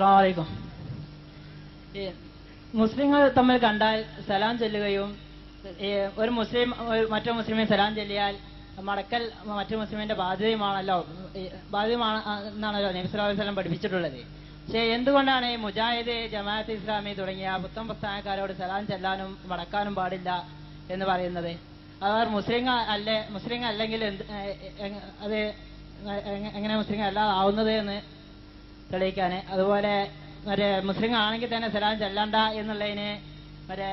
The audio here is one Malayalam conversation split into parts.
അസ്സലാമലൈക്കും ഈ മുസ്ലിങ്ങൾ തമ്മിൽ കണ്ടാൽ സലാം ചൊല്ലുകയും ഒരു മുസ്ലിം മറ്റൊരു മറ്റു മുസ്ലിമിനെ സലാം ചൊല്ലിയാൽ മടക്കൽ മറ്റു മുസ്ലിമിന്റെ ബാധ്യതയുമാണല്ലോ ബാധ്യതമാണ് എന്നാണല്ലോ നബി സല്ലല്ലാഹു അലൈഹി പഠിപ്പിച്ചിട്ടുള്ളത്. പക്ഷേ എന്തുകൊണ്ടാണ് ഈ മുജാഹിദ് ജമാഅത്ത് ഇസ്ലാമി തുടങ്ങിയ പുത്തം പ്രസ്ഥാനക്കാരോട് സലാം ചെല്ലാനും മടക്കാനും പാടില്ല എന്ന് പറയുന്നത്? അവർ മുസ്ലിം അല്ലേ മുസ്ലിം അല്ലെങ്കിൽ അത് എങ്ങനെ മുസ്ലിം അല്ലാതാവുന്നത് എന്ന് തെളിയിക്കാൻ അതുപോലെ മറ്റേ മുസ്ലിം ആണെങ്കിൽ തന്നെ സലാം ചെല്ലണ്ട എന്നുള്ളതിന് മറ്റേ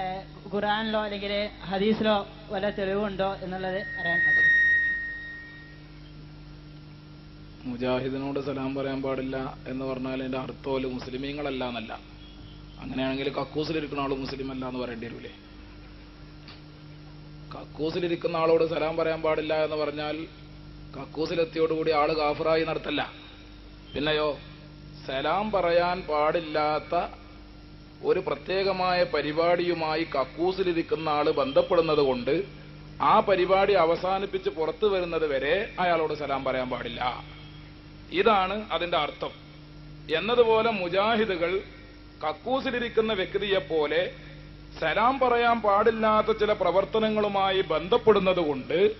ഖുറാനിലോ അല്ലെങ്കിൽ ഹദീസിലോ വല്ല തെളിവുണ്ടോ എന്നുള്ളത് അറിയാൻ മുജാഹിദിനോട് സലാം പറയാൻ പാടില്ല എന്ന് പറഞ്ഞാൽ എന്റെ അർത്ഥമല്ല മുസ്ലിമീങ്ങളല്ല എന്നല്ല അങ്ങനെയാണെങ്കിൽ കക്കൂസിലിരിക്കുന്ന ആൾ മുസ്ലിം അല്ല എന്ന് പറയേണ്ടി വരൂലേ? കക്കൂസിലിരിക്കുന്ന ആളോട് സലാം പറയാൻ പാടില്ല എന്ന് പറഞ്ഞാൽ കക്കൂസിലെത്തിയോടുകൂടി ആൾ കാഫറായി നടത്തല്ല. പിന്നെയോ? സലാം പറയാൻ പാടില്ലാത്ത ഒരു പ്രത്യേകമായ പരിപാടിയുമായി കക്കൂസിലിരിക്കുന്ന ആൾ ബന്ധപ്പെടുന്നത് കൊണ്ട് ആ പരിപാടി അവസാനിപ്പിച്ച് പുറത്തു വരുന്നത് വരെ അയാളോട് സലാം പറയാൻ പാടില്ല. ഇതാണ് അതിന്റെ അർത്ഥം. എന്നതുപോലെ മുജാഹിദുകൾ കക്കൂസിലിരിക്കുന്ന വ്യക്തിയെ പോലെ സലാം പറയാൻ പാടില്ലാത്ത ചില പ്രവർത്തനങ്ങളുമായി ബന്ധപ്പെടുന്നത് കൊണ്ട്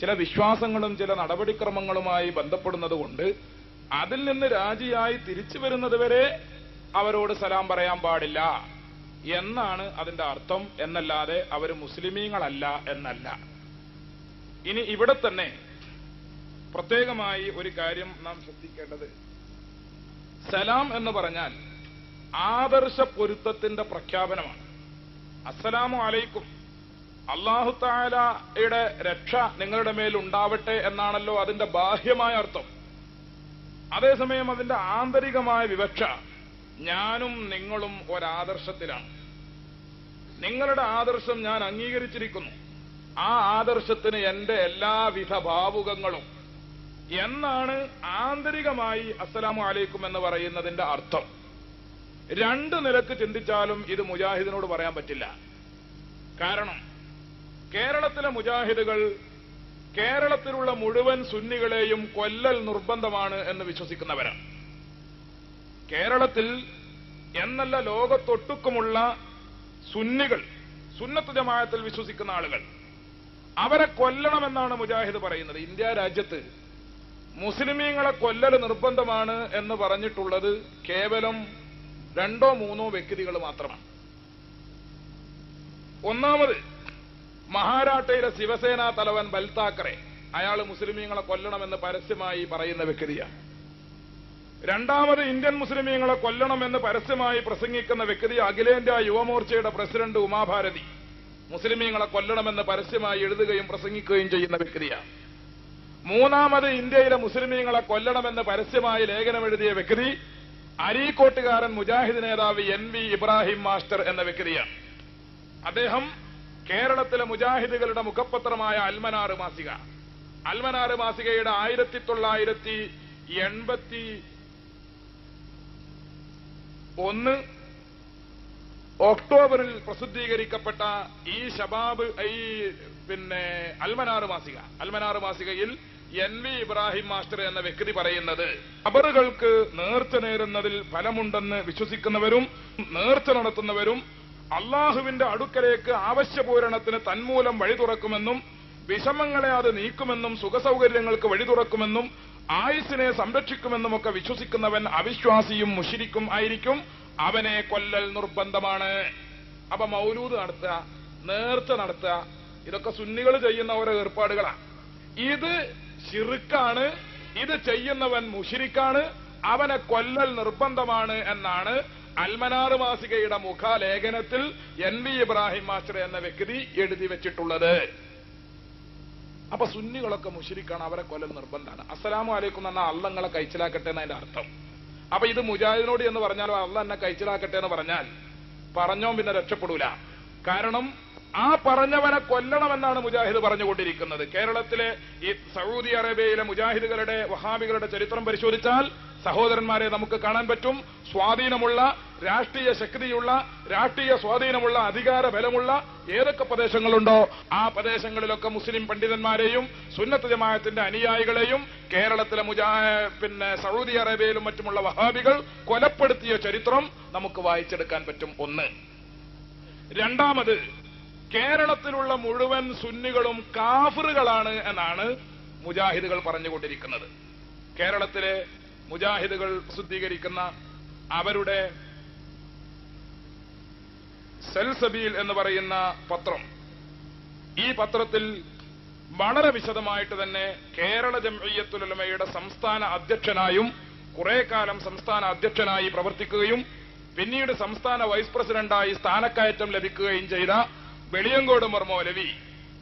ചില വിശ്വാസങ്ങളും ചില നടപടിക്രമങ്ങളുമായി ബന്ധപ്പെടുന്നത് കൊണ്ട് അതിൽ നിന്ന് രാജിയായി തിരിച്ചു വരുന്നത് വരെ അവരോട് സലാം പറയാൻ പാടില്ല. എന്നാണ് അതിന്റെ അർത്ഥം. എന്നല്ലാതെ അവർ മുസ്ലിമീങ്ങളല്ല എന്നല്ല. ഇനി ഇവിടെ തന്നെ പ്രത്യേകമായി ഒരു കാര്യം നാം ശ്രദ്ധിക്കേണ്ടത്. സലാം എന്ന് പറഞ്ഞാൽ ആദർശ പൊരുത്തത്തിന്റെ പ്രഖ്യാപനമാണ്. അസ്സലാമു അലൈക്കും. അള്ളാഹു താലയുടെ രക്ഷ നിങ്ങളുടെ മേൽ ഉണ്ടാവട്ടെ എന്നാണല്ലോ അതിന്റെ ബാഹ്യമായ അർത്ഥം. അതേസമയം അതിന്റെ ആന്തരികമായ വിവക്ഷ ഞാനും നിങ്ങളും ഒരാദർശത്തിലാണ്. നിങ്ങളുടെ ആദർശം ഞാൻ അംഗീകരിച്ചിരിക്കുന്നു. ആ ആദർശത്തിന് എന്റെ എല്ലാവിധ ഭാവുകങ്ങളും. എന്നാണ് ആന്തരികമായി അസ്സലാമു അലൈക്കും എന്ന് പറയുന്നതിന്റെ അർത്ഥം. രണ്ട് നിലയ്ക്ക് ചിന്തിച്ചാലും ഇത് മുജാഹിദിനോട് പറയാൻ പറ്റില്ല. കാരണം കേരളത്തിലെ മുജാഹിദുകൾ കേരളത്തിലുള്ള മുഴുവൻ സുന്നികളെയും കൊല്ലൽ നിർബന്ധമാണ് എന്ന് വിശ്വസിക്കുന്നവരാണ് കേരളത്തിൽ എന്നല്ല ലോകത്തൊട്ടുക്കുമുള്ള സുന്നികൾ സുന്നത്ത് ജമായത്തിൽ വിശ്വസിക്കുന്ന ആളുകൾ. അവരെ കൊല്ലണമെന്നാണ് മുജാഹിദ് പറയുന്നത്. ഇന്ത്യ രാജ്യത്ത് മുസ്ലിമീങ്ങളെ കൊല്ലൽ നിർബന്ധമാണ് എന്ന് പറഞ്ഞിട്ടുള്ളത് കേവലം രണ്ടോ മൂന്നോ വ്യക്തികൾ മാത്രമാണ്. ഒന്നാമത് മഹാരാഷ്ട്രയിലെ ശിവസേനാ തലവൻ ബൽതാക്കറെ. അയാൾ മുസ്ലിമീങ്ങളെ കൊല്ലണമെന്ന് പരസ്യമായി പറയുന്ന വ്യക്തിയാണ്. രണ്ടാമത് ഇന്ത്യൻ മുസ്ലിമീങ്ങളെ കൊല്ലണമെന്ന് പരസ്യമായി പ്രസംഗിക്കുന്ന വ്യക്തി അഖിലേന്ത്യാ യുവമോർച്ചയുടെ പ്രസിഡന്റ് ഉമാഭാരതി. മുസ്ലിമീങ്ങളെ കൊല്ലണമെന്ന് പരസ്യമായി എഴുതുകയും പ്രസംഗിക്കുകയും ചെയ്യുന്ന വ്യക്തിയാണ്. മൂന്നാമത് ഇന്ത്യയിലെ മുസ്ലിമീങ്ങളെ കൊല്ലണമെന്ന് പരസ്യമായി ലേഖനം എഴുതിയ വ്യക്തി അരീക്കോട്ടുകാരൻ മുജാഹിദ് നേതാവ് എൻ വി ഇബ്രാഹിം മാസ്റ്റർ എന്ന വ്യക്തിയാണ്. അദ്ദേഹം കേരളത്തിലെ മുജാഹിദുകളുടെ മുഖപത്രമായ അൽമനാറ് മാസിക. അൽമനാറ് മാസികയുടെ ആയിരത്തി തൊള്ളായിരത്തി എൺപത്തി ഒന്ന് ഒക്ടോബറിൽ പ്രസിദ്ധീകരിക്കപ്പെട്ട ഈ ഷബാബ് ഈ പിന്നെ അൽമനാറ് മാസിക. അൽമനാറ് മാസികയിൽ എൻ വി ഇബ്രാഹിം മാസ്റ്റർ എന്ന വ്യക്തി പറയുന്നത് ഖബറുകൾക്ക് നേർച്ച നേരുന്നതിൽ ഫലമുണ്ടെന്ന് വിശ്വസിക്കുന്നവരും നേർച്ച നടത്തുന്നവരും അള്ളാഹുവിന്റെ അടുക്കലേക്ക് ആവശ്യപൂരണത്തിന് തന്മൂലം വഴി തുറക്കുമെന്നും വിഷമങ്ങളെ അത് നീക്കുമെന്നും സുഖസൗകര്യങ്ങൾക്ക് വഴി തുറക്കുമെന്നും ആയുസിനെ സംരക്ഷിക്കുമെന്നുമൊക്കെ വിശ്വസിക്കുന്നവൻ അവിശ്വാസിയും മുഷിരിക്കും ആയിരിക്കും. അവനെ കൊല്ലൽ നിർബന്ധമാണ്. അപ്പൊ മൗലൂദ് നടത്തുക നേർച്ച നടത്തുക ഇതൊക്കെ സുന്നികൾ ചെയ്യുന്ന ഓരോ ഏർപ്പാടുകളാണ് ഇത് ഷിറുക്കാണ് ഇത് ചെയ്യുന്നവൻ മുഷിരിക്കാണ് അവനെ കൊല്ലൽ നിർബന്ധമാണ് എന്നാണ് അൽമനാർ മാസികയുടെ മുഖാലേഖനത്തിൽ എൻ വി ഇബ്രാഹിം മാസ്റ്റർ എന്ന വ്യക്തി എഴുതി വെച്ചിട്ടുള്ളത്. അപ്പൊ സുന്നികളൊക്കെ മുഷിരിക്കാണ് അവരെ കൊല്ലം നിർബന്ധമാണ്. അസ്സലാമു അലൈക്കും എന്നാ അള്ളങ്ങളെ കഴിച്ചിലാക്കട്ടെ എന്നതിന്റെ അർത്ഥം. അപ്പൊ ഇത് മുജാഹിദിനോട് എന്ന് പറഞ്ഞാലോ അള്ള എന്നെ കഴിച്ചിലാക്കട്ടെ എന്ന് പറഞ്ഞാൽ പറഞ്ഞോ പിന്നെ രക്ഷപ്പെടൂല. കാരണം ആ പറഞ്ഞവനെ കൊല്ലണമെന്നാണ് മുജാഹിദ് പറഞ്ഞുകൊണ്ടിരിക്കുന്നത്. കേരളത്തിലെ ഈ സൗദി അറേബ്യയിലെ മുജാഹിദുകളുടെ വഹാബികളുടെ ചരിത്രം പരിശോധിച്ചാൽ സഹോദരന്മാരെ നമുക്ക് കാണാൻ പറ്റും. സ്വാധീനമുള്ള രാഷ്ട്രീയ ശക്തിയുള്ള രാഷ്ട്രീയ സ്വാധീനമുള്ള അധികാര ബലമുള്ള ഏതൊക്കെ പ്രദേശങ്ങളുണ്ടോ ആ പ്രദേശങ്ങളിലൊക്കെ മുസ്ലിം പണ്ഡിതന്മാരെയും സുന്നത്ത് ജമാഅത്തിന്റെ അനുയായികളെയും കേരളത്തിലെ മുജാ പിന്നെ സൗദി അറേബ്യയിലും മറ്റുമുള്ള വഹാബികൾ കൊലപ്പെടുത്തിയ ചരിത്രം നമുക്ക് വായിച്ചെടുക്കാൻ പറ്റും ഒന്ന്. രണ്ടാമത് കേരളത്തിലുള്ള മുഴുവൻ സുന്നികളും കാഫറുകളാണ് എന്നാണ് മുജാഹിദുകൾ പറഞ്ഞുകൊണ്ടിരിക്കുന്നത്. കേരളത്തിലെ മുജാഹിദുകൾ പ്രസിദ്ധീകരിക്കുന്ന അവരുടെ സെൽസബീൽ എന്ന് പറയുന്ന പത്രം. ഈ പത്രത്തിൽ വളരെ വിശദമായിട്ട് തന്നെ കേരള ജംഇയ്യത്തുലമയുടെ സംസ്ഥാന അധ്യക്ഷനായും കുറെ കാലം സംസ്ഥാന അധ്യക്ഷനായി പ്രവർത്തിക്കുകയും പിന്നീട് സംസ്ഥാന വൈസ് പ്രസിഡന്റായി സ്ഥാനക്കയറ്റം ലഭിക്കുകയും ചെയ്ത വെളിയങ്കോട് മർമോലവി മൗലവി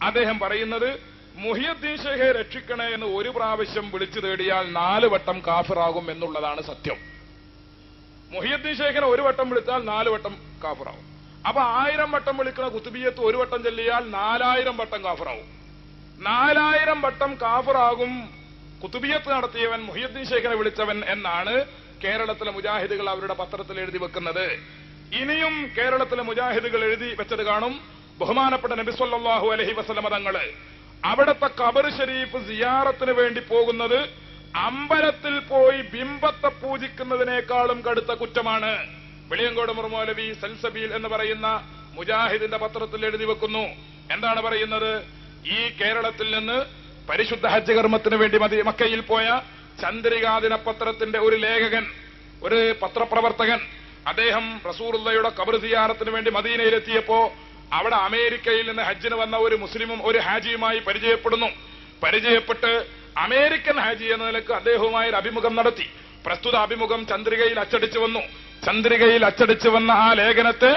അദ്ദേഹം പറയുന്നത് മുഹിയുദ്ദീൻ ഷെയ്ഖെ രക്ഷിക്കണേ എന്ന് ഒരു പ്രാവശ്യം വിളിച്ചു തേടിയാൽ നാല് വട്ടം കാഫിറാകും എന്നുള്ളതാണ് സത്യം. മുഹിയുദ്ദീൻ ഷെയ്ഖിനെ ഒരു വട്ടം വിളിച്ചാൽ നാല് വട്ടം കാഫിറാവും. അപ്പൊ ആയിരം വട്ടം വിളിക്കുന്ന കുത്തുബിയത്ത് ഒരു വട്ടം ചെല്ലിയാൽ നാലായിരം വട്ടം കാഫിറാവും. നാലായിരം വട്ടം കാഫിറാകും കുത്തുബിയത്ത് നടത്തിയവൻ മുഹിയുദ്ദീൻ ഷെയ്ഖിനെ വിളിച്ചവൻ എന്നാണ് കേരളത്തിലെ മുജാഹിദുകൾ അവരുടെ പത്രത്തിൽ എഴുതി വെക്കുന്നത്. ഇനിയും കേരളത്തിലെ മുജാഹിദുകൾ എഴുതി വെച്ചത് കാണും ബഹുമാനപ്പെട്ട നബിസ്വല്ലാഹു അലഹി വസലമ തങ്ങൾ. അവിടുത്തെ കബർ ഷരീഫ് സിയാറത്തിന് വേണ്ടി പോകുന്നത് അമ്പലത്തിൽ പോയി ബിംബത്തെ പൂജിക്കുന്നതിനേക്കാളും കടുത്ത കുറ്റമാണ്. വെളിയങ്കോട് മുർമോലവി സൽസബീൽ എന്ന് പറയുന്ന മുജാഹിദിന്റെ പത്രത്തിൽ എഴുതി വെക്കുന്നു. എന്താണ് പറയുന്നത്? ഈ കേരളത്തിൽ നിന്ന് പരിശുദ്ധ ഹജ്ജ് കർമ്മത്തിന് വേണ്ടി മതി മക്കയിൽ പോയ ചന്ദ്രികാദിന പത്രത്തിന്റെ ഒരു ലേഖകൻ ഒരു പത്രപ്രവർത്തകൻ അദ്ദേഹം റസൂറുള്ളയുടെ കബർ സിയാറത്തിന് വേണ്ടി മദീനയിലെത്തിയപ്പോ അവിടെ അമേരിക്കയിൽ നിന്ന് ഹജ്ജിന് വന്ന ഒരു മുസ്ലിമും ഒരു ഹാജിയുമായി പരിചയപ്പെടുന്നു. പരിചയപ്പെട്ട് അമേരിക്കൻ ഹാജി എന്ന നിലയ്ക്ക് അദ്ദേഹവുമായി ഒരു അഭിമുഖം നടത്തി. പ്രസ്തുത അഭിമുഖം ചന്ദ്രികയിൽ അച്ചടിച്ചു വന്നു. ചന്ദ്രികയിൽ അച്ചടിച്ചു വന്ന ആ ലേഖനത്തെ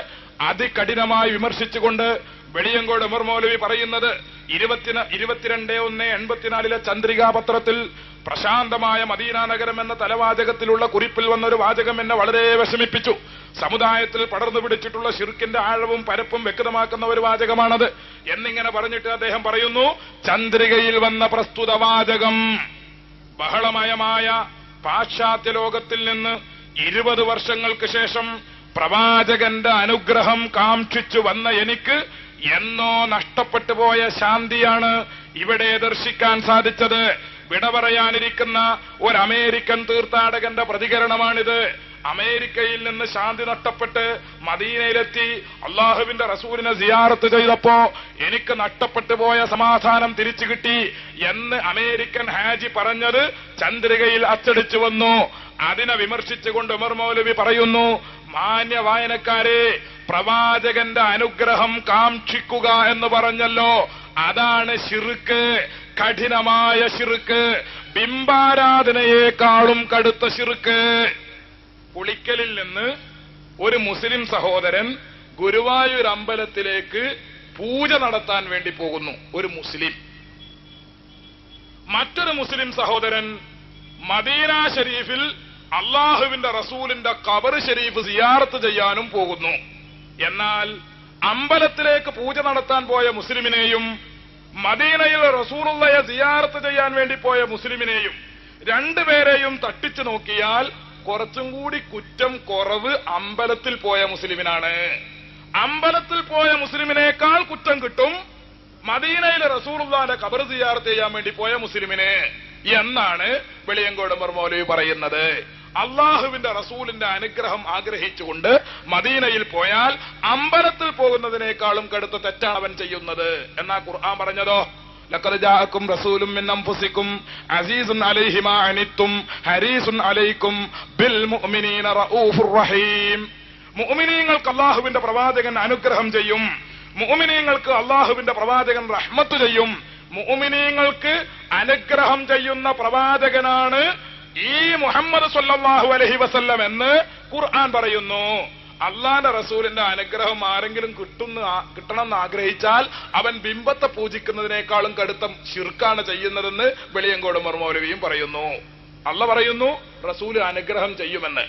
അതികഠിനമായി വിമർശിച്ചുകൊണ്ട് വെളിയങ്കോട് ഉമർ മൗലവി പറയുന്നത് ഇരുപത്തിരണ്ട് ഒന്ന് എൺപത്തിനാലിലെ ചന്ദ്രികാ പത്രത്തിൽ പ്രശാന്തമായ മദീന നഗരം എന്ന തലവാചകത്തിലുള്ള കുറിപ്പിൽ വന്ന ഒരു വാചകം എന്നെ വളരെ വിഷമിപ്പിച്ചു. സമുദായത്തിൽ പടർന്നു പിടിച്ചിട്ടുള്ള ശിർക്കിന്റെ ആഴവും പരപ്പും വ്യക്തമാക്കുന്ന ഒരു വാചകമാണത്. എന്നിങ്ങനെ പറഞ്ഞിട്ട് അദ്ദേഹം പറയുന്നു ചന്ദ്രികയിൽ വന്ന പ്രസ്തുത വാചകം ബഹളമയമായ പാശ്ചാത്യ ലോകത്തിൽ നിന്ന് ഇരുപത് വർഷങ്ങൾക്ക് ശേഷം പ്രവാചകന്റെ അനുഗ്രഹം കാംക്ഷിച്ചു വന്ന എനിക്ക് എന്നോ നഷ്ടപ്പെട്ടു പോയ ശാന്തിയാണ് ഇവിടെ ദർശിക്കാൻ സാധിച്ചത്. വിട പറയാനിരിക്കുന്ന ഒരു അമേരിക്കൻ തീർത്ഥാടകന്റെ പ്രതികരണമാണിത്. അമേരിക്കയിൽ നിന്ന് ശാന്തി നഷ്ടപ്പെട്ട് മദീനയിലെത്തി അള്ളാഹുവിന്റെ റസൂലിനെ സിയാറത്ത് ചെയ്തപ്പോ എനിക്ക് നഷ്ടപ്പെട്ടു പോയ സമാധാനം തിരിച്ചു കിട്ടി എന്ന് അമേരിക്കൻ ഹാജി പറഞ്ഞത് ചന്ദ്രികയിൽ അച്ചടിച്ചു വന്നു. അതിനെ വിമർശിച്ചുകൊണ്ട് ഉമർ മൗലവി പറയുന്നു മാന്യ വായനക്കാരെ പ്രവാചകന്റെ അനുഗ്രഹം കാക്ഷിക്കുക എന്ന് പറഞ്ഞല്ലോ. അതാണ് ശിറുക്ക് കഠിനമായ ശിർക്ക്. ബിംബാരാധനയെക്കാളും കടുത്ത ശിർക്ക്. പുളിക്കലിൽ നിന്ന് ഒരു മുസ്ലിം സഹോദരൻ ഗുരുവായൂർ അമ്പലത്തിലേക്ക് പൂജ നടത്താൻ വേണ്ടി പോകുന്നു. ഒരു മുസ്ലിം. മറ്റൊരു മുസ്ലിം സഹോദരൻ മദീന ഷരീഫിൽ അള്ളാഹുവിന്റെ റസൂലിന്റെ കബർ ഷരീഫ് സിയാറത്ത് ചെയ്യാനും പോകുന്നു. എന്നാൽ അമ്പലത്തിലേക്ക് പൂജ നടത്താൻ പോയ മുസ്ലിമിനെയും മദീനയിൽ റസൂറുള്ളയെ സിയാറത്ത് ചെയ്യാൻ വേണ്ടി പോയ മുസ്ലിമിനെയും രണ്ടുപേരെയും തട്ടിച്ചു നോക്കിയാൽ കുറച്ചും കൂടി കുറ്റം കുറവ് അമ്പലത്തിൽ പോയ മുസ്ലിമിനാണ്. അമ്പലത്തിൽ പോയ മുസ്ലിമിനേക്കാൾ കുറ്റം കിട്ടും മദീനയിലെ റസൂറുള്ളാന്റെ കബർ സിയാർത്ത് ചെയ്യാൻ വേണ്ടി പോയ മുസ്ലിമിന് എന്നാണ് വെളിയങ്കോട് മൗലവി പറയുന്നത്. അള്ളാഹുവിന്റെ റസൂലിന്റെ അനുഗ്രഹം ആഗ്രഹിച്ചുകൊണ്ട് മദീനയിൽ പോയാൽ അമ്പലത്തിൽ പോകുന്നതിനേക്കാളും കടുത്ത തെറ്റാണ് അവൻ ചെയ്യുന്നത്. എന്നാ ഖുർആൻ പറഞ്ഞതോ? റസൂലും മുഅ്മിനീന റഊഫുർ റഹീം. മുഅ്മിനീങ്ങൾക്ക് അള്ളാഹുവിന്റെ പ്രവാചകൻ അനുഗ്രഹം ചെയ്യും. മുഅ്മിനീങ്ങൾക്ക് അള്ളാഹുവിന്റെ പ്രവാചകൻ റഹ്മത്ത് ചെയ്യും. മുഅ്മിനീങ്ങൾക്ക് അനുഗ്രഹം ചെയ്യുന്ന പ്രവാചകനാണ് ഈ മുഹമ്മദ് സല്ലാഹു അലഹി വസല്ലം എന്ന് ഖുർആൻ പറയുന്നു. അള്ളാന്റെ റസൂലിന്റെ അനുഗ്രഹം ആരെങ്കിലും കിട്ടുന്ന കിട്ടണം എന്ന് ആഗ്രഹിച്ചാൽ അവൻ ബിംബത്തെ പൂജിക്കുന്നതിനേക്കാളും കടുത്ത ശിർക്കാണ് ചെയ്യുന്നതെന്ന് വെളിയങ്കോട് മർമൗലവിയും പറയുന്നു. അള്ള പറയുന്നു റസൂൽ അനുഗ്രഹം ചെയ്യുമെന്ന്.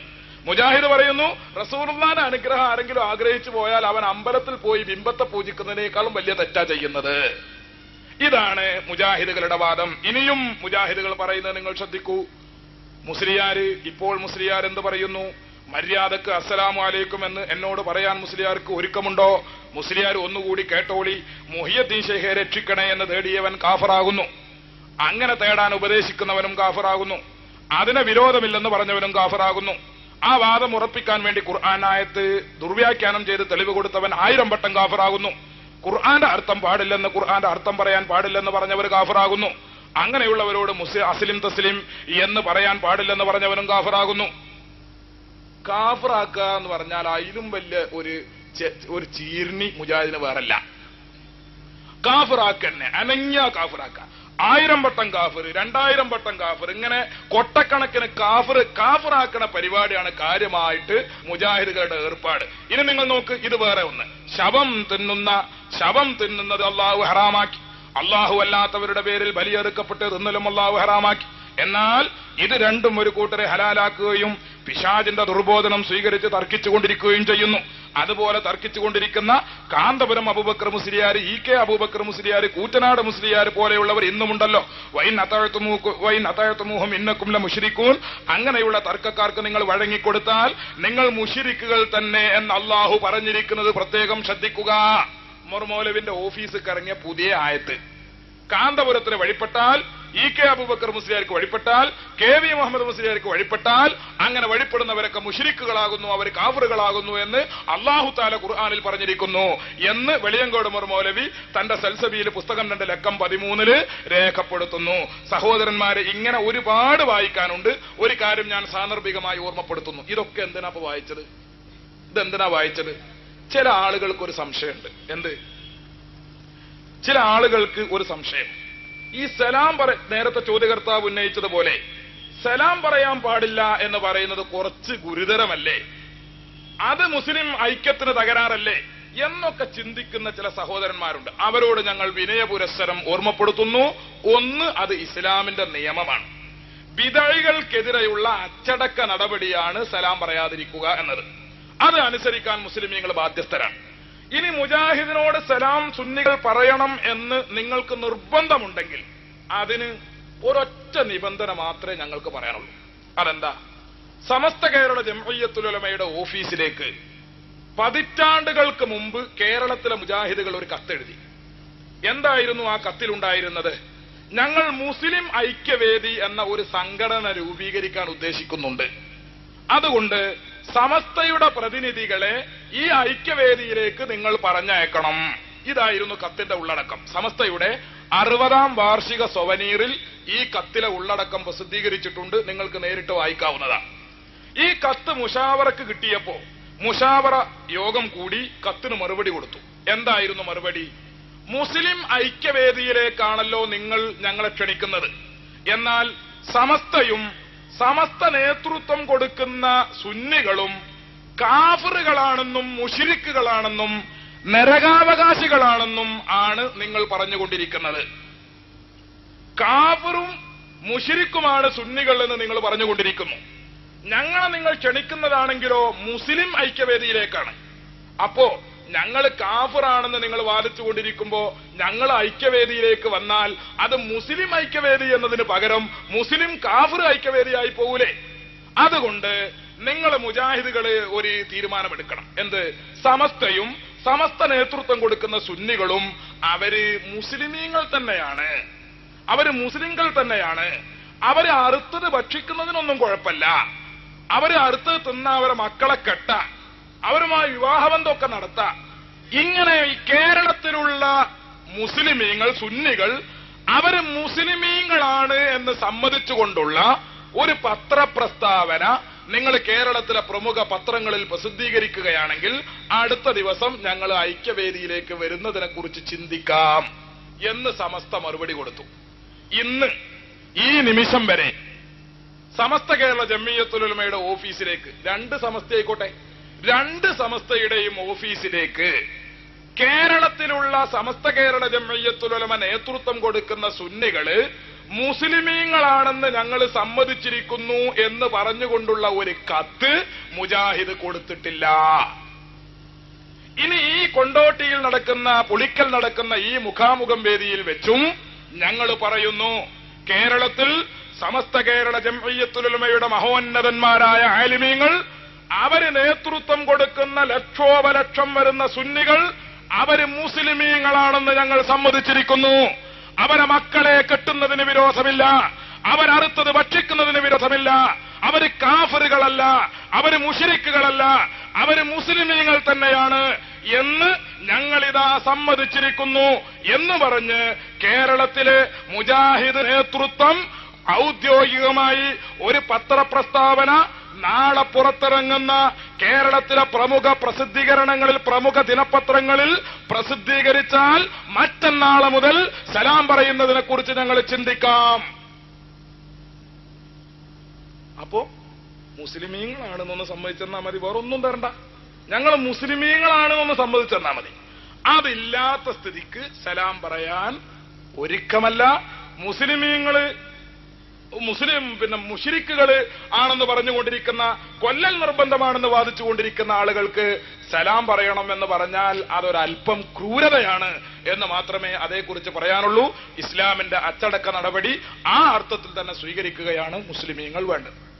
മുജാഹിദ് പറയുന്നു റസൂലുള്ളാന്റെ അനുഗ്രഹം ആരെങ്കിലും ആഗ്രഹിച്ചു പോയാൽ അവൻ അമ്പലത്തിൽ പോയി ബിംബത്തെ പൂജിക്കുന്നതിനേക്കാളും വലിയ തെറ്റാ ചെയ്യുന്നത്. ഇതാണ് മുജാഹിദുകളുടെ വാദം. ഇനിയും മുജാഹിദുകൾ പറയുന്നത് നിങ്ങൾ ശ്രദ്ധിക്കൂ. മുസ്ലിയാര് ഇപ്പോൾ മുസ്ലിയാർ എന്ത് പറയുന്നു? മര്യാദയ്ക്ക് അസ്സലാമു അലൈക്കും എന്ന് എന്നോട് പറയാൻ മുസ്ലിയാർക്ക് ഒരുക്കമുണ്ടോ? മുസ്ലിയാർ ഒന്നുകൂടി കേട്ടോളി. മുഹിയദ്ദീൻ ഷെയ്ഖെ രക്ഷിക്കണേ എന്ന് തേടിയവൻ കാഫറാകുന്നു. അങ്ങനെ തേടാൻ ഉപദേശിക്കുന്നവനും കാഫറാകുന്നു. അതിന് വിരോധമില്ലെന്ന് പറഞ്ഞവനും കാഫറാകുന്നു. ആ വാദം ഉറപ്പിക്കാൻ വേണ്ടി ഖുർആൻ ആയത്ത് ദുർവ്യാഖ്യാനം ചെയ്ത് തെളിവ് കൊടുത്തവൻ ആയിരം വട്ടം കാഫറാകുന്നു. ഖുർആന്റെ അർത്ഥം പാടില്ലെന്ന് ഖുർആന്റെ അർത്ഥം പറയാൻ പാടില്ലെന്ന് പറഞ്ഞവർ കാഫറാകുന്നു. അങ്ങനെയുള്ളവരോട് മുസ്ലിം അസ്ലിം തസ്ലിം എന്ന് പറയാൻ പാടില്ലെന്ന് പറഞ്ഞവനും കാഫറാകുന്നു. കാഫറാക്കുക എന്ന് പറഞ്ഞാൽ അതിലും വലിയ ഒരു ഒരു ചീർണി മുജാഹിദിന് വേറല്ല. കാഫിറാക്കന്നെ അനങ്ങ കാഫിറാക്ക ആയിരം വട്ടം കാഫർ രണ്ടായിരം വട്ടം കാഫർ ഇങ്ങനെ കൊട്ടക്കണക്കിന് കാഫർ കാഫിറാക്കണ പരിപാടിയാണ് കാര്യമായിട്ട് മുജാഹിദുകളുടെ ഏർപ്പാട്. ഇനി നിങ്ങൾ നോക്ക് ഇത് വേറെ ഒന്ന്. ശവം തിന്നുന്ന ശവം തിന്നുന്നത് അള്ളാഹു ഹറാമാക്കി. അള്ളാഹു അല്ലാത്തവരുടെ പേരിൽ ബലിയെറുക്കപ്പെട്ട് തിന്നലും അള്ളാഹു ഹറാമാക്കി. എന്നാൽ ഇത് രണ്ടും ഒരു കൂട്ടരെ ഹലാലാക്കുകയും പിശാജിന്റെ ദുർബോധനം സ്വീകരിച്ച് തർക്കിച്ചുകൊണ്ടിരിക്കുകയും ചെയ്യുന്നു. അതുപോലെ തർക്കിച്ചുകൊണ്ടിരിക്കുന്ന കാന്തപുരം അബൂബക്കർ മുസ്ലിയാർ ഇ കെ അബൂബക്കർ മുസ്ലിയാർ കൂറ്റനാട് മുസ്ലിയാർ പോലെയുള്ളവർ ഇന്നുമുണ്ടല്ലോ. വൈൻ അത്താഴത്തുമൂ വൈൻ അത്താഴത്തുമൂഹം ഇന്നക്കുംല മുഷിരിക്കൂൻ അങ്ങനെയുള്ള തർക്കക്കാർക്ക് നിങ്ങൾ വഴങ്ങിക്കൊടുത്താൽ നിങ്ങൾ മുഷിരിക്കുകൾ തന്നെ എന്ന് അള്ളാഹു പറഞ്ഞിരിക്കുന്നത് പ്രത്യേകം ശ്രദ്ധിക്കുക. മൊർമോലവിന്റെ ഓഫീസിൽ കറങ്ങിയ പുതിയ ആയത്ത്. കാന്തപുരത്തിന് വഴിപ്പെട്ടാൽ ഇ കെ അബൂബക്കർ മുസ്ലിയാർക്ക് വഴിപ്പെട്ടാൽ കെ വി മുഹമ്മദ് മുസ്ലിയാർക്ക് വഴിപ്പെട്ടാൽ അങ്ങനെ വഴിപ്പെടുന്നവരൊക്കെ മുഷിരിക്കുകളാകുന്നു അവർ കാഫറുകളാകുന്നു എന്ന് അള്ളാഹു താല ഖുർആാനിൽ പറഞ്ഞിരിക്കുന്നു. എന്ന് വെളിയങ്കോട് മൗലവി തന്റെ സൽസബിയിൽ പുസ്തകം രണ്ട് ലക്കം പതിമൂന്നിൽ രേഖപ്പെടുത്തുന്നു. സഹോദരന്മാരെ ഇങ്ങനെ ഒരുപാട് വായിക്കാനുണ്ട്. ഒരു കാര്യം ഞാൻ സാന്ദർഭികമായി ഓർമ്മപ്പെടുത്തുന്നു. ഇതൊക്കെ എന്തിനാ വായിച്ചത്? ഇതെന്തിനാ വായിച്ചത്? ചില ആളുകൾക്ക് ഒരു സംശയമുണ്ട്. എന്ത്? ചില ആളുകൾക്ക് ഒരു സംശയം. ഈ സലാം പറ നേരത്തെ ചോദ്യകർത്താവ് ഉന്നയിച്ചതുപോലെ സലാം പറയാൻ പാടില്ല എന്ന് പറയുന്നത് കുറച്ച് ഗുരുതരമല്ലേ? അത് മുസ്ലിം ഐക്യത്തിന് തകരാറല്ലേ? എന്നൊക്കെ ചിന്തിക്കുന്ന ചില സഹോദരന്മാരുണ്ട്. അവരോട് ഞങ്ങൾ വിനയപുരസ്സരം ഓർമ്മപ്പെടുത്തുന്നു. ഒന്ന് അത് ഇസ്ലാമിന്റെ നിയമമാണ്. വിതഴികൾക്കെതിരെയുള്ള അച്ചടക്ക നടപടിയാണ് സലാം പറയാതിരിക്കുക എന്നത്. അത് അനുസരിക്കാൻ മുസ്ലിമീങ്ങൾ ബാധ്യസ്ഥരാണ്. ഇനി മുജാഹിദിനോട് സലാം സുന്നികൾ പറയണം എന്ന് നിങ്ങൾക്ക് നിർബന്ധമുണ്ടെങ്കിൽ അതിന് ഒരൊറ്റ നിബന്ധന മാത്രമേ ഞങ്ങൾക്ക് പറയാനുള്ളൂ. അതെന്താ? സമസ്ത കേരള ജംഹയ്യത്തുലമയുടെ ഓഫീസിലേക്ക് പതിറ്റാണ്ടുകൾക്ക് മുമ്പ് കേരളത്തിലെ മുജാഹിദുകൾ ഒരു കത്തെഴുതി. എന്തായിരുന്നു ആ കത്തിലുണ്ടായിരുന്നത്? ഞങ്ങൾ മുസ്ലിം ഐക്യവേദി എന്ന ഒരു സംഘടന രൂപീകരിക്കാൻ ഉദ്ദേശിക്കുന്നുണ്ട്. അതുകൊണ്ട് സമസ്തയുടെ പ്രതിനിധികളെ ഈ ഐക്യവേദിയിലേക്ക് നിങ്ങൾ പറഞ്ഞയക്കണം. ഇതായിരുന്നു കത്തിന്റെ ഉള്ളടക്കം. സമസ്തയുടെ അറുപതാം വാർഷിക സൊവനീറിൽ ഈ കത്തിലെ ഉള്ളടക്കം പ്രസിദ്ധീകരിച്ചിട്ടുണ്ട്. നിങ്ങൾക്ക് നേരിട്ട് വായിക്കാവുന്നതാണ് ഈ കത്ത് മുഷാവറക്ക് കിട്ടിയപ്പോ മുഷാവറ യോഗം കൂടി കത്തിന് മറുപടി കൊടുത്തു. എന്തായിരുന്നു മറുപടി? മുസ്ലിം ഐക്യവേദിയിലേക്കാണല്ലോ നിങ്ങൾ ഞങ്ങളെ ക്ഷണിക്കുന്നത്. എന്നാൽ സമസ്തയും സമസ്ത നേതൃത്വം കൊടുക്കുന്ന സുന്നികളും കാഫറുകളാണെന്നും മുഷിരിക്കുകളാണെന്നും നരകാവകാശികളാണെന്നും ആണ് നിങ്ങൾ പറഞ്ഞുകൊണ്ടിരിക്കുന്നത്. കാഫറും മുഷിരിക്കുമാണ് സുന്നികൾ എന്ന് നിങ്ങൾ പറഞ്ഞുകൊണ്ടിരിക്കുന്നു. ഞങ്ങളെ നിങ്ങൾ ക്ഷണിക്കുന്നതാണെങ്കിലോ മുസ്ലിം ഐക്യവേദിയിലേക്കാണ്. അപ്പോ ഞങ്ങൾ കാഫറാണെന്ന് നിങ്ങൾ വാദിച്ചുകൊണ്ടിരിക്കുമ്പോ ഞങ്ങൾ ഐക്യവേദിയിലേക്ക് വന്നാൽ അത് മുസ്ലിം ഐക്യവേദി എന്നതിന് പകരം മുസ്ലിം കാഫർ ഐക്യവേദിയായി പോകൂലേ? അതുകൊണ്ട് നിങ്ങൾ മുജാഹിദുകൾ ഒരു തീരുമാനമെടുക്കണം. എന്ത്? സമസ്തയും സമസ്ത നേതൃത്വം കൊടുക്കുന്ന സുന്നികളും അവർ മുസ്ലിമീങ്ങൾ തന്നെയാണ്. അവർ മുസ്ലിങ്ങൾ തന്നെയാണ്. അവരെ അറുത്തത് ഭക്ഷിക്കുന്നതിനൊന്നും കുഴപ്പമില്ല. അവരെ അറുത്തത് തിന്ന അവരെ മക്കളെ കെട്ട. അവരുമായി വിവാഹബന്ധമൊക്കെ നടത്താം. ഇങ്ങനെ ഈ കേരളത്തിലുള്ള മുസ്ലിമീങ്ങൾ സുന്നികൾ അവർ മുസ്ലിമീങ്ങളാണ് എന്ന് സമ്മതിച്ചുകൊണ്ടുള്ള ഒരു പത്രപ്രസ്താവന നിങ്ങൾ കേരളത്തിലെ പ്രമുഖ പത്രങ്ങളിൽ പ്രസിദ്ധീകരിക്കുകയാണെങ്കിൽ അടുത്ത ദിവസം ഞങ്ങൾ ഐക്യവേദിയിലേക്ക് വരുന്നതിനെ കുറിച്ച് ചിന്തിക്കാം എന്ന് സമസ്ത മറുപടി കൊടുത്തു. ഇന്ന് ഈ നിമിഷം വരെ സമസ്ത കേരള ജമ്മിയത്തുലമയുടെ ഓഫീസിലേക്ക് രണ്ട് സമസ്ത ആയിക്കോട്ടെ രണ്ട് സമസ്തയുടെയും ഓഫീസിലേക്ക് കേരളത്തിലുള്ള സമസ്ത കേരള ജമ്മയ്യത്തുലമ നേതൃത്വം കൊടുക്കുന്ന സുന്നികൾ മുസ്ലിമീങ്ങളാണെന്ന് ഞങ്ങൾ സമ്മതിച്ചിരിക്കുന്നു എന്ന് പറഞ്ഞുകൊണ്ടുള്ള ഒരു കത്ത് മുജാഹിദ് കൊടുത്തിട്ടില്ല. ഇനി ഈ കൊണ്ടോട്ടിയിൽ നടക്കുന്ന പുളിക്കൽ നടക്കുന്ന ഈ മുഖാമുഖം വേദിയിൽ വെച്ചും ഞങ്ങൾ പറയുന്നു കേരളത്തിൽ സമസ്ത കേരള ജംഇയ്യത്തുലമയുടെ മഹോന്നതന്മാരായ ആലിമീങ്ങൾ അവർ നേതൃത്വം കൊടുക്കുന്ന ലക്ഷോപലക്ഷം വരുന്ന സുന്നികൾ അവർ മുസ്ലിമീങ്ങളാണെന്ന് ഞങ്ങൾ സമ്മതിച്ചിരിക്കുന്നു. അവരെ മക്കളെ കെട്ടുന്നതിന് വിരോധമില്ല. അവരറുത്തത് ഭക്ഷിക്കുന്നതിന് വിരോധമില്ല. അവർ കാഫറുകളല്ല. അവർ മുഷിരിക്കുകളല്ല. അവർ മുസ്ലിമീങ്ങൾ തന്നെയാണ് എന്ന് ഞങ്ങളിതാ സമ്മതിച്ചിരിക്കുന്നു എന്ന് പറഞ്ഞ് കേരളത്തിലെ മുജാഹിദ് നേതൃത്വം ഔദ്യോഗികമായി ഒരു പത്രപ്രസ്താവന നാളെ പുറത്തിറങ്ങുന്ന കേരളത്തിലെ പ്രമുഖ പ്രസിദ്ധീകരണങ്ങളിൽ പ്രമുഖ ദിനപത്രങ്ങളിൽ പ്രസിദ്ധീകരിച്ചാൽ മറ്റന്നാളെ മുതൽ സലാം പറയുന്നതിനെ കുറിച്ച് ഞങ്ങൾ ചിന്തിക്കാം. അപ്പോ മുസ്ലിമീങ്ങളാണെന്നൊന്ന് സമ്മതിച്ചെന്നാ മതി വേറൊന്നും തരണ്ട. ഞങ്ങൾ മുസ്ലിമീങ്ങളാണെന്നൊന്ന് സമ്മതിച്ചെന്നാ മതി. അതില്ലാത്ത സ്ഥിതിക്ക് സലാം പറയാൻ ഒരുക്കമല്ല. മുസ്ലിമീങ്ങൾ മുസ്ലിം പിന്നെ മുഷിരിക്കുകൾ ആണെന്ന് പറഞ്ഞുകൊണ്ടിരിക്കുന്ന കൊല്ലൽ നിർബന്ധമാണെന്ന് വാദിച്ചുകൊണ്ടിരിക്കുന്ന ആളുകൾക്ക് സലാം പറയണം എന്ന് പറഞ്ഞാൽ അതൊരല്പം ക്രൂരതയാണ് എന്ന് മാത്രമേ അതേക്കുറിച്ച് പറയാനുള്ളൂ. ഇസ്ലാമിന്റെ അച്ചടക്ക നടപടി ആ അർത്ഥത്തിൽ തന്നെ സ്വീകരിക്കുകയാണ് മുസ്ലിമീങ്ങൾ വേണ്ടത്.